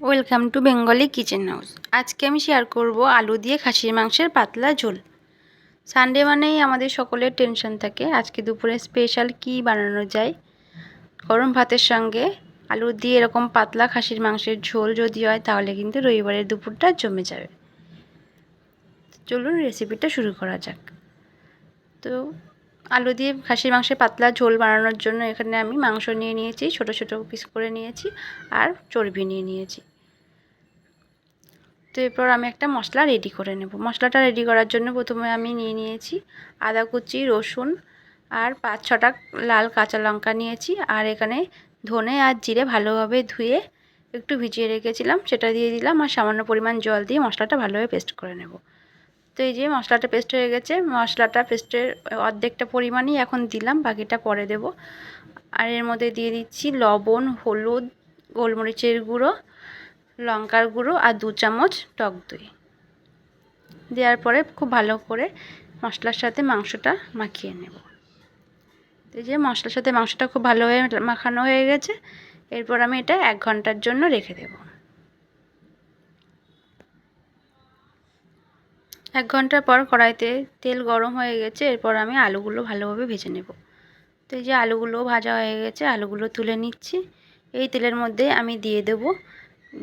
Welcome to Bengali kitchen house আজকে আমি share করব আলু দিয়ে খাসির মাংসের পাতলা ঝোল। সানডে মানেই আমাদের সকলের টেনশন থাকে। আজকে দুপুরে স্পেশাল কি বানানো যায়? গরম ভাতের সঙ্গে আলু দিয়ে এরকম পাতলা খাসির মাংসের ঝোল যদি হয়, তাহলে কিন্তু রবিবারের দুপুরটা জমে যাবে। চলুন রেসিপিটা শুরু করা যাক। তো আলু দিয়ে খাসির মাংসের পাতলা ঝোল বানানোর জন্য এখানে আমি মাংস নিয়ে নিয়েছি, ছোট ছোট পিস করে নিয়েছি আর চর্বি নিয়ে নিয়েছি। তো এরপর আমি একটা মশলা রেডি করে নেব। মশলাটা রেডি করার জন্য প্রথমে আমি নিয়ে নিয়েছি আদা কুচি, রসুন আর পাঁচ ছটা লাল কাঁচা লঙ্কা নিয়েছি আর এখানে ধনে আর জিরে ভালোভাবে ধুয়ে একটু ভিজিয়ে রেখেছিলাম, সেটা দিয়ে দিলাম আর সামান্য পরিমাণ জল দিয়ে মশলাটা ভালোভাবে পেস্ট করে নেব। তো এই যে মশলাটা পেস্ট হয়ে গেছে, মশলাটা পেস্টের অর্ধেকটা পরিমাণই এখন দিলাম, বাকিটা পরে দেব। আর এর মধ্যে দিয়ে দিচ্ছি লবণ, হলুদ, গোলমরিচের গুঁড়ো, লঙ্কার গুঁড়ো আর দু চামচ টক দই। দেওয়ার পরে খুব ভালো করে মশলার সাথে মাংসটা মাখিয়ে নেব। এই যে মশলার সাথে মাংসটা খুব ভালো হয়ে মাখানো হয়ে গেছে, এরপর আমি এটা এক ঘণ্টার জন্য রেখে দেব। এক ঘণ্টার পর কড়াইতে তেল গরম হয়ে গেছে, এরপর আমি আলুগুলো ভালোভাবে ভেজে নেব। তো এই যে আলুগুলো ভাজা হয়ে গেছে, আলুগুলো তুলে নিচ্ছি। এই তেলের মধ্যে আমি দিয়ে দেব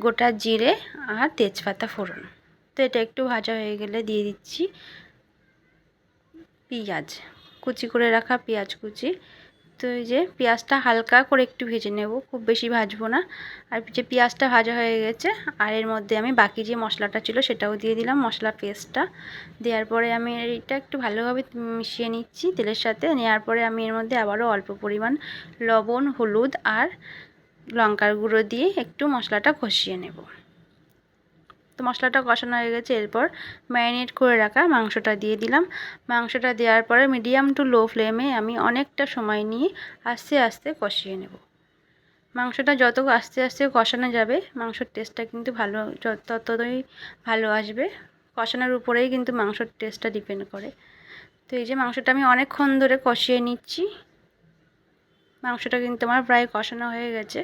গোটা জিরে আর তেজপাতা ফোড়ন। তো এটা একটু ভাজা হয়ে গেলে দিয়ে দিচ্ছি পেঁয়াজ। কুচি করে রাখা পেঁয়াজ কুচি। তো এই যে পেঁয়াজটা হালকা করে একটু ভেজে নেব, খুব বেশি ভাজবো না। আর যে পেঁয়াজটা ভাজা হয়ে গেছে, আর এর মধ্যে আমি বাকি যে মশলাটা ছিল সেটাও দিয়ে দিলাম মশলা পেস্টটা। দেওয়ার পরে আমি এটা একটু ভালোভাবে মিশিয়ে নিচ্ছি তেলের সাথে। নেওয়ার পরে আমি এর মধ্যে আবারও অল্প পরিমাণ লবণ, হলুদ আর লঙ্কার গুঁড়ো দিয়ে একটু মশলাটা কষিয়ে নেব। তো মশলাটা কষানো হয়ে গেছে। এরপর ম্যারিনেট করে রাখা মাংসটা দিয়ে দিলাম। মাংসটা দেওয়ার পরে মিডিয়াম টু লো ফ্লেমে আমি অনেকটা সময় নিয়ে আস্তে আস্তে কষিয়ে নেব। মাংসটা যত আস্তে আস্তে কষানো যাবে, মাংসর টেস্টটা কিন্তু ভালো ততই ভালো আসবে। কষানোর উপরেই কিন্তু মাংসর টেস্টটা ডিপেন্ড করে। তো এই যে মাংসটা আমি অনেকক্ষণ ধরে কষিয়ে নিচ্ছি। মাংসটা কিন্তু আমার প্রায় কষানো হয়ে গেছে।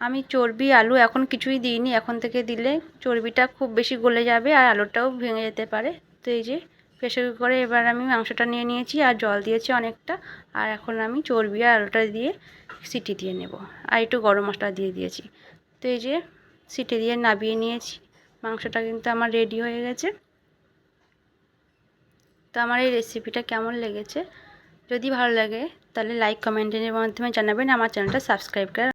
আমি চর্বি, আলু এখন কিছুই দিইনি। এখন থেকে দিলে চর্বিটা খুব বেশি গলে যাবে আর আলুটাও ভেঙে যেতে পারে। তো এই যে প্রেশার কুকারে এবার আমি মাংসটা নিয়ে নিয়েছি আর জল দিয়েছি অনেকটা। আর এখন আমি চর্বি আর আলুটা দিয়ে সিটি দিয়ে নেব। আর একটু গরম মশলা দিয়ে দিয়েছি। তো এই যে সিটি দিয়ে নাবিয়ে নিয়েছি। মাংসটা কিন্তু আমার রেডি হয়ে গেছে। তো আমার এই রেসিপিটা কেমন লেগেছে? যদি ভালো লাগে তাহলে লাইক কমেন্টের মাধ্যমে জানাবেন। আমার চ্যানেলটা সাবস্ক্রাইব করে